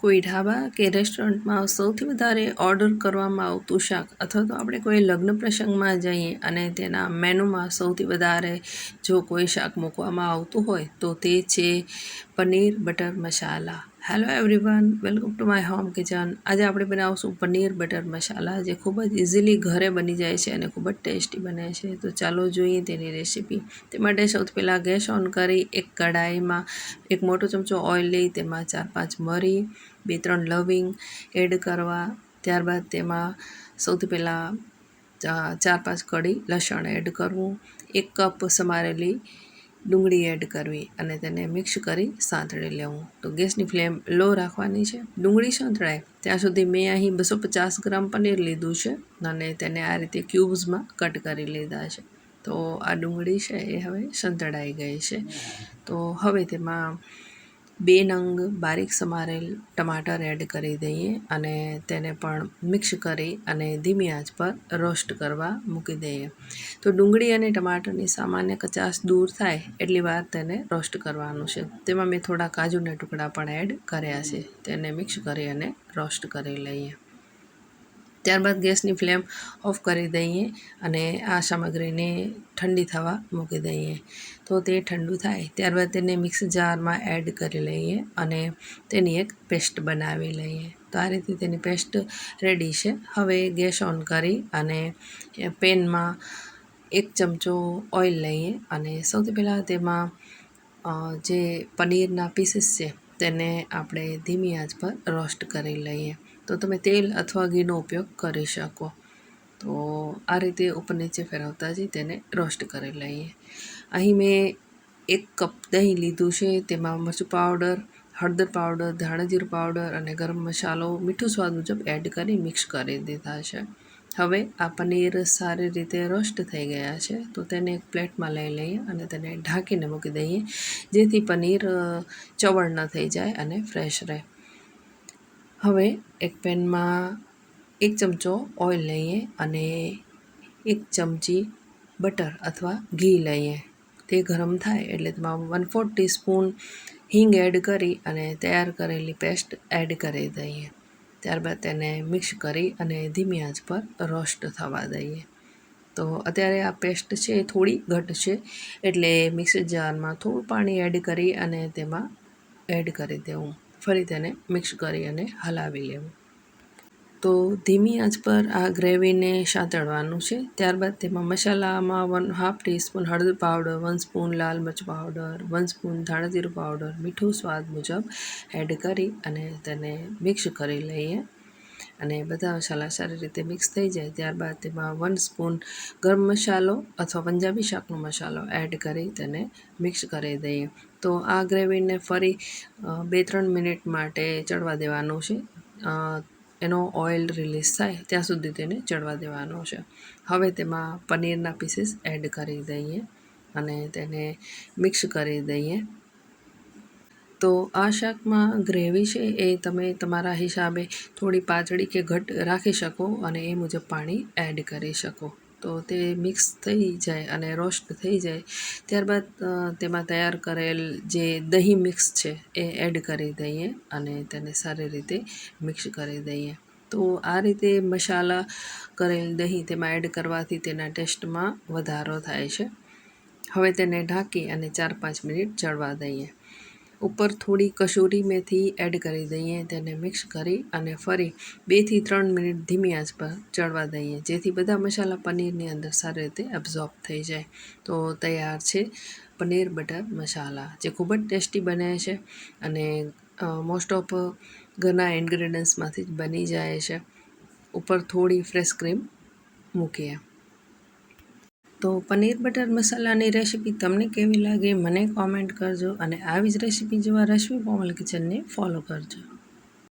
કોઈ ઢાબા કે રેસ્ટોરન્ટમાં સૌથી વધારે ઓર્ડર કરવામાં આવતું શાક અથવા તો આપણે કોઈ લગ્ન પ્રસંગમાં જઈએ અને તેના મેનુમાં સૌથી વધારે જો કોઈ શાક મૂકવામાં આવતું હોય તો તે છે paneer butter masala. Hello everyone welcome to my home kitchen આજે આપણે બનાવશું પનીર બટર મસાલા, જે ખૂબ જ ઇઝીલી ઘરે બની જાય છે અને ખૂબ જ ટેસ્ટી બને છે. તો ચાલો જોઈએ તેની રેસીપી તે માટે સૌથી પહેલાં ગેસ ઓન કરી, એક કઢાઈમાં એક મોટો ચમચો ઓઇલ લઈ, તેમાં ચાર પાંચ મરી, બે ત્રણ લવિંગ એડ કરવા, ત્યારબાદ તેમાં સૌથી પહેલાં ચાર પાંચ કડી લસણ એડ કરવું, એક કપ સમારેલી ડુંગળી એડ કરવી અને તેને મિક્સ કરી સાંતળી લેવું. તો ગેસની ફ્લેમ લો રાખવાની છે. ડુંગળી સાંતળાય. ત્યાં સુધી મેં અહીં બસો પચાસ ગ્રામ પનીર લીધું છે અને તેને આ રીતે ક્યુબ્સમાં કટ કરી લીધા છે. તો આ ડુંગળી છે એ હવે સંતળાઈ ગઈ છે. તો હવે તેમાં બે નંગ બારીક સમારેલ ટમાટર એડ કરી દઈએ અને તેને પણ મિક્સ કરી અને ધીમી આંચ પર રોસ્ટ કરવા મૂકી દઈએ. તો ડુંગળી અને ટમાટરની સામાન્ય કચાશ દૂર થાય એટલી વાર તેને રોસ્ટ કરવાનું છે. તેમાં મેં થોડા કાજુના ટુકડા પણ એડ કર્યા છે. તેને મિક્સ કરી અને રોસ્ટ કરી લઈએ. ત્યારબાદ ગેસની ફ્લેમ ઓફ કરી દઈએ અને આ સામગ્રીને ઠંડી થવા મૂકી દઈએ. તો તે ઠંડુ થાય. ત્યારબાદ તેને મિક્સ જારમાં એડ કરી લઈએ અને તેની એક પેસ્ટ બનાવી લઈએ. તો આ રીતે તેની પેસ્ટ રેડી છે. હવે ગેસ ઓન કરી અને પેનમાં એક ચમચો ઓઇલ લઈએ અને સૌથી પહેલાં તેમાં જે પનીરના પીસીસ છે તેને આપણે ધીમી આંચ પર રોસ્ટ કરી લઈએ. તો તમે તેલ અથવા ઘીનો ઉપયોગ કરી શકો. તો આ રીતે ઉપર નીચે ફેરવતા જઈ તેને રોસ્ટ કરી લઈએ. અહીં મેં એક કપ દહીં લીધું છે. તેમાં મરચું પાવડર, હળદર પાવડર, ધાણાજીર પાવડર અને ગરમ મસાલો, મીઠું સ્વાદ મુજબ એડ કરી મિક્સ કરી દીધા છે. હવે આ પનીર સારી રીતે રોસ્ટ થઈ ગયા છે. તો તેને એક પ્લેટમાં લઈ લઈએ અને તેને ઢાંકીને મૂકી દઈએ, જેથી પનીર ચવળ ન થઈ જાય અને ફ્રેશ રહે. હવે એક પેનમાં એક ચમચો ઓઇલ લઈએ અને એક ચમચી બટર અથવા ઘી લઈએ. તે ગરમ થાય એટલે તેમાં વન ફોર્થ ટીસ્પૂન હિંગ એડ કરી અને તૈયાર કરેલી પેસ્ટ એડ કરી દઈએ. ત્યારબાદ તેને મિક્સ કરી અને ધીમી આંચ પર રોસ્ટ થવા દઈએ. તો અત્યારે આ પેસ્ટ છે એ થોડી ઘટ છે એટલે મિક્સર જારમાં થોડું પાણી એડ કરી અને તેમાં એડ કરી દેવું. ફરી તેને મિક્સ કરી અને હલાવી લેવું. તો ધીમી આંચ પર આ ગ્રેવીને સાંતળવાનું છે. ત્યારબાદ તેમાં મસાલામાં વન હાફ ટીસ્પૂન હળદર પાવડર વન સ્પૂન લાલ મરચ પાવડર વન સ્પૂન ધાણાજીરું પાવડર મીઠું સ્વાદ મુજબ એડ કરી અને તેને મિક્સ કરી લઈએ. અને બધા મસાલા સારી રીતે મિક્સ થઈ જાય. ત્યારબાદ તેમાં વન સ્પૂન ગરમ મસાલો અથવા પંજાબી શાકનો મસાલો એડ કરી તેને મિક્સ કરી દઈએ. તો આ ગ્રેવીને ફરી બે ત્રણ મિનિટ માટે ચડવા દેવાનું છે. એનો ઓઇલ રિલીઝ થાય ત્યાં સુધી તેને ચડવા દેવાનો છે. હવે તેમાં પનીરના પીસીસ એડ કરી દઈએ અને તેને મિક્સ કરી દઈએ. તો આ શાકમાં ગ્રેવી છે એ તમે તમારા હિસાબે થોડી પાતળી કે ઘટ રાખી શકો અને એ મુજબ પાણી એડ કરી શકો. તો તે મિક્સ થઈ જાય અને રોસ્ટ થઈ જાય. ત્યારબાદ તેમાં તૈયાર કરેલ જે દહીં મિક્સ છે એ એડ કરી દઈએ અને તેને સારી રીતે મિક્સ કરી દઈએ. તો આ રીતે મસાલા કરેલ દહીં તેમાં એડ કરવાથી તેના ટેસ્ટમાં વધારો થાય છે. હવે તેને ઢાંકી અને ચાર પાંચ મિનિટ ચડવા દઈએ. ઉપર થોડી કસૂરી મેથી એડ કરી દઈએ, તેને મિક્સ કરી અને ફરી બેથી ત્રણ મિનિટ ધીમી આંચ પર ચડવા દઈએ, જેથી બધા મસાલા પનીરની અંદર સારી રીતે એબ્ઝોર્બ થઈ જાય. તો તૈયાર છે પનીર બટર મસાલા, જે ખૂબ જ ટેસ્ટી બને છે અને મોસ્ટ ઓફ ઘરના ઇન્ગ્રીડિયન્ટ્સમાંથી જ બની જાય છે. ઉપર થોડી ફ્રેશ ક્રીમ મૂકીએ. તો પનીર બટર મસાલાની રેસીપી તમને કેવી લાગી મને કોમેન્ટ કરજો અને આવી જ રેસીપી જોવા રશ્મિ કોમલ કિચનને ફોલો કરજો.